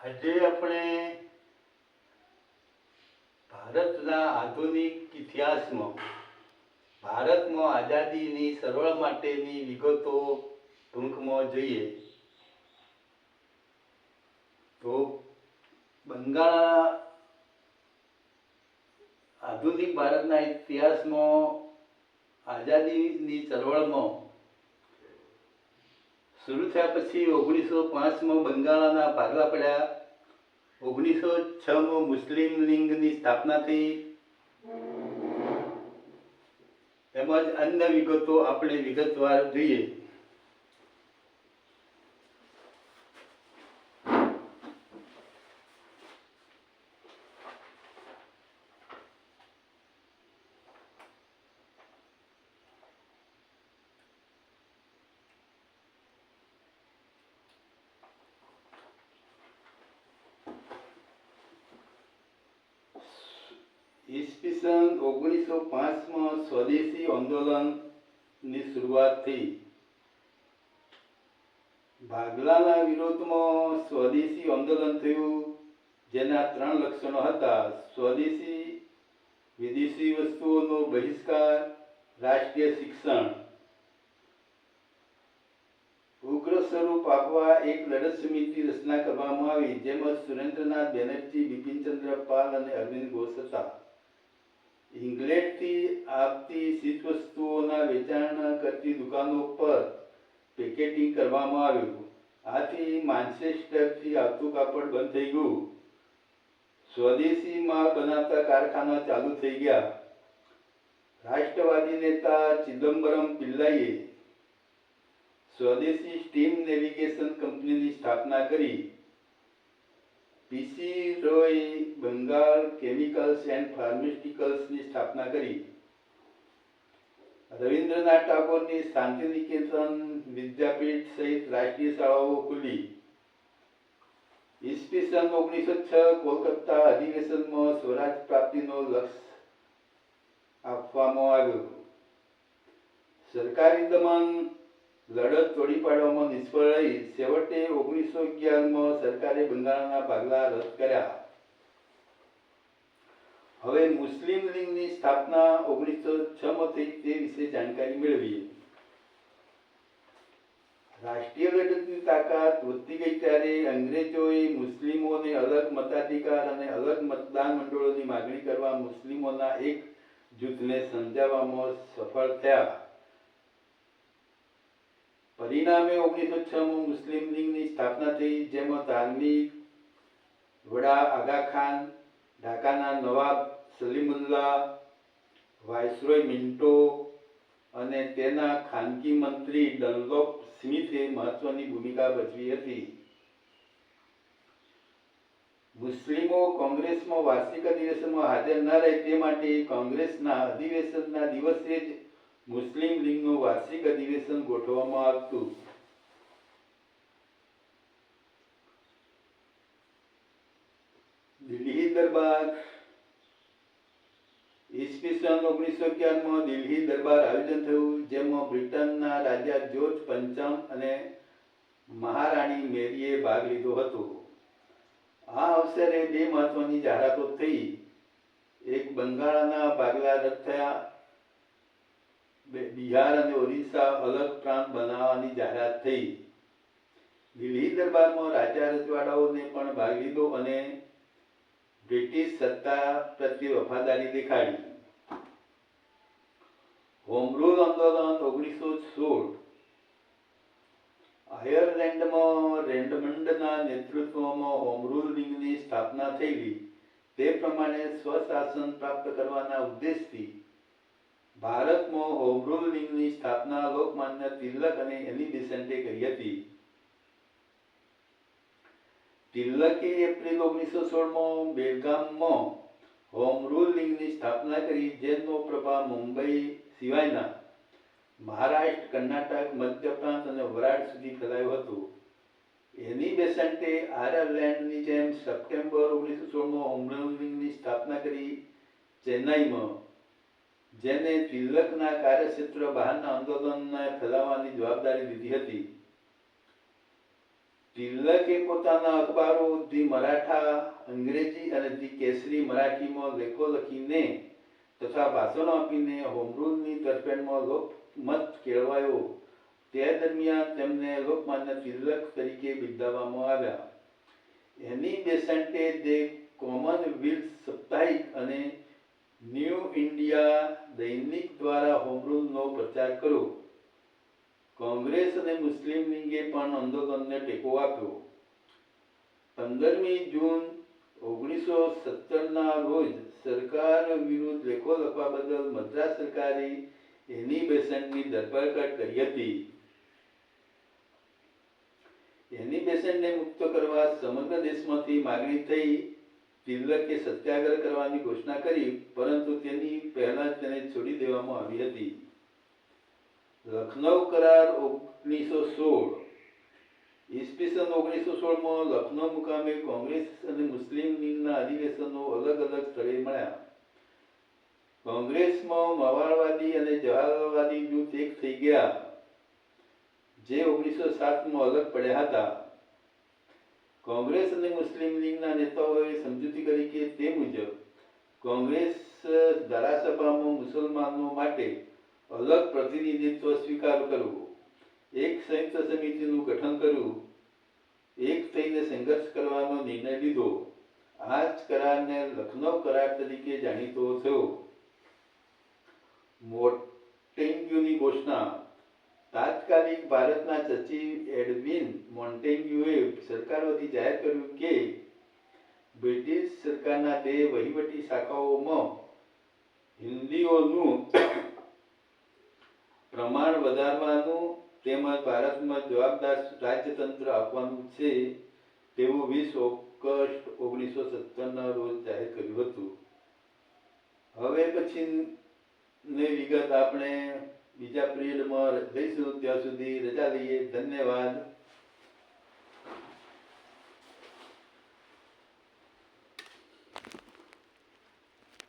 આજે આપણે ભારતના આધુનિક ઇતિહાસમાં, ભારતમાં આઝાદીની સરળ માટેની વિગતો ટૂંકમાં જોઈએ તો બંગાળ આધુનિક ભારતના ઇતિહાસમાં આઝાદીની ચળવળમાં શરૂ થયા પછી ઓગણીસો પાંચમાં બંગાળના ભાગલા પડ્યા. ઓગણીસો છમાં મુસ્લિમ લીગની સ્થાપના થઈ. તેમજ અન્ય વિગતો આપણે વિગતવાર જોઈએ. ઈસવીસન ઓગણીસો પાંચમાં સ્વદેશી આંદોલનની શરૂઆત થઈ ભાગલાના વિરોધમાં સ્વદેશી આંદોલન થયું, જેના ત્રણ લક્ષણો હતા. સ્વદેશી વિદેશી વસ્તુઓનો બહિષ્કાર, રાષ્ટ્રીય શિક્ષણ. ઉગ્ર સ્વરૂપ આપવા એક લડત સમિતિ રચના કરવામાં આવી, જેમાં સુરેન્દ્રનાથ બેનર્જી, બિપિનચંદ્ર પાલ અને અરવિંદ ઘોષ હતા. ઇંગ્લેન્ડથી આવતી ચીજવસ્તુઓના વેચાણ કરતી દુકાનો પર પેકેટિંગ કરવામાં આવ્યું આથી માન્ચેસ્ટરથી આવતું કાપડ બંધ થઈ ગયું. સ્વદેશી માલ બનાવતા કારખાના ચાલુ થઈ ગયા. રાષ્ટ્રવાદી નેતા ચિદમ્બરમ પિલ્લાઈએ સ્વદેશી સ્ટીમ નેવિગેશન કંપનીની સ્થાપના કરી. PC Roy Bengal chemicals and ફાર્માસ્યુટિકલ્સની સ્થાપના કરી. રવિન્દ્રનાથ ટાગોરની શાંતિ વિદ્યાપીઠ સહિત રાષ્ટ્રીય શાળાઓ ખુલી. ઈસવીસન ઓગણીસો છ કોલકાતા અધિવેશનમાં સ્વરાજ પ્રાપ્તિનો લક્ષ્ય આપવામાં આવ્યો. સરકારી દમન લડત તોડી પાડવામાં નિષ્ફળ રહી. ઓગણીસો અગિયારમાં સરકારે બંગાળના ભાગલા રદ કર્યા. હવે મુસ્લિમ લીગની સ્થાપના ઓગણીસો છ માં થઈ તે વિશે જાણકારી મેળવીએ. રાષ્ટ્રીય ઘટકની તાકાત વધતી ગઈ ત્યારે અંગ્રેજોએ મુસ્લિમોને અલગ મતાધિકાર અને અલગ મતદાન મંડળોની માગણી કરવા મુસ્લિમોના એક જૂથને સમજાવવામાં સફળ થયા. પરિણામે ઓગણીસો છ માં મુસ્લિમ લીગની સ્થાપના થઈ, જેમાં ધાર્મિક વડા આગા ખાન, ઢાકાના નવાબ સલીમુલ્લા વાઇસરોય મિન્ટો અને તેના ખાનગી મંત્રી ડનલોપ સ્મિથે મહત્વની ભૂમિકા ભજવી હતી. મુસ્લિમો કોંગ્રેસમાં વાર્ષિક અધિવેશનમાં હાજર ન રહે તે માટે કોંગ્રેસના અધિવેશનના દિવસે જ મુસ્લિમ લીગનું વાર્ષિક અધિવેશન ગોઠવવામાં આવતું. દિલ્હી દરબાર. ઈસવીસન ઓગણીસો અગિયારમાં દિલ્હી દરબાર આયોજન થયું, જેમાં બ્રિટનના રાજા જ્યોર્જ પંચમ અને મહારાણી મેરીએ ભાગ લીધો હતો. આ અવસરે બે મહત્વની જાહેરાતો થઈ. એક બંગાળના ભાગલા રદ થયા બિહાર અને ઓરિસ્સા અલગ પ્રાંત બનાવવાની જાહેરાત થઈ. દિલ્હી દરબારમાં રાજા રજવાડાઓને પણ ભાગ લીધો અને બ્રિટિશ સત્તા પ્રત્યે વફાદારી દેખાડી. હોમરૂલ આંદોલન ઓગણીસો સોળ. આયર્લેન્ડમાં રેન્ડમંડના નેતૃત્વમાં હોમરૂલ લીગની સ્થાપના થયેલી. તે પ્રમાણે સ્વશાસન પ્રાપ્ત કરવાના ઉદ્દેશથી ભારતમાં હોમ રૂલ લીગની સ્થાપના લોકમાન્ય તિલક અને એની બેસન્ટે કરી હતી. તિલકે એપ્રિલ ઓગણીસો સોળમાં બેલગામમાં હોમ રૂલ લીગની સ્થાપના કરી, જેનો પ્રભાવ મુંબઈ સિવાયના મહારાષ્ટ્ર, કર્ણાટક, મધ્યપ્રાંત અને વરાડ સુધી ફેલાયો હતો. એની બેસન્ટે આયર્લેન્ડની જેમ સપ્ટેમ્બર ઓગણીસો સોળમાં હોમ રૂલ લીગની સ્થાપના કરી, ચેન્નાઈમાં જેને તિલકના કાર્યક્ષેત્ર બહારના આંદોલનને ફેલાવવાની જવાબદારી લીધી હતી. તિલકે પોતાના અખબારો ધી મરાઠા, અંગ્રેજી અને ધી કેસરી મરાઠીમાં લેખો લખીને તથા ભાષણો આપીને હોમરૂલની તરફેણમાં લોકમત કેળવાયો. તે દરમિયાન તેમને લોકમાન્ય તિલક તરીકે બિરદાવવામાં આવ્યા. એની બેસન્ટે દે કોમનવેલ્થ સપ્તાહિક અને ન્યૂ ઇન્ડિયા દૈનિક દ્વારા હોમરૂલનો પ્રચાર કર્યો. કોંગ્રેસ અને મુસ્લિમ લીગે પણ આંદોલનને ટેકો આપ્યો. પંદરમી જૂન ઓગણીસો સત્તરના રોજ સરકાર વિરુદ્ધ લેખો લખવા બદલ મદ્રાસ સરકારે એની બેસન્ટની ધરપકડ કરી હતી. એની બેસન્ટને મુક્ત કરવા સમગ્ર દેશમાંથી માગણી થઈ. તિલકે સત્યાગ્રહ કરવાની ઘોષણા કરી, પરંતુ તેની પહેલા તેને છોડી દેવામાં આવી હતી. લખનૌ કરાર ઓગણીસો સોળ. ઈસવીસન ઓગણીસો સોળમાં લખનૌ મુકામે કોંગ્રેસ અને મુસ્લિમ લીગના અધિવેશનો અલગ અલગ સ્થળે મળ્યા. કોંગ્રેસમાં મવાળવાદી અને જવાહરવાદી જૂથ એક થઈ ગયા, જે ઓગણીસો સાતમાં અલગ પડ્યા હતા. કોંગ્રેસ અને મુસ્લિમ લીગના નેતાઓએ સમજૂતી કરી કે તે મુજબ કોંગ્રેસ ધારાસભામાં મુસલમાનો માટે અલગ પ્રતિનિધિત્વ સ્વીકાર કરવું, એક સંયુક્ત સમિતિનું ગઠન કરવું, એક થઈને સંઘર્ષ કરવાનો નિર્ણય લીધો, આ જ કરારને લખનૌ કરાર તરીકે જાણીતો થયો. મોટેન્ગ્યુની ઘોષણા તાત્કાલિક ભારતના સચિવ એડવિન મોન્ટેગ્યુએ સરકાર જાહેર કર્યું કે બ્રિટિશ સરકારના બે વહીવટી શાખાઓમાં હિન્દીઓનું પ્રમાણ વધારવાનું તેમજ ભારતમાં જવાબદાર રાજ્યતંત્ર આપવાનું છે તેવું વીસ ઓગસ્ટ ઓગણીસો સત્તરના રોજ જાહેર કર્યું હતું. હવે પછી ને વિગત આપણે બીજા પિરિયડમાં જઈશું ત્યાં સુધી રજા લઈએ. ધન્યવાદ.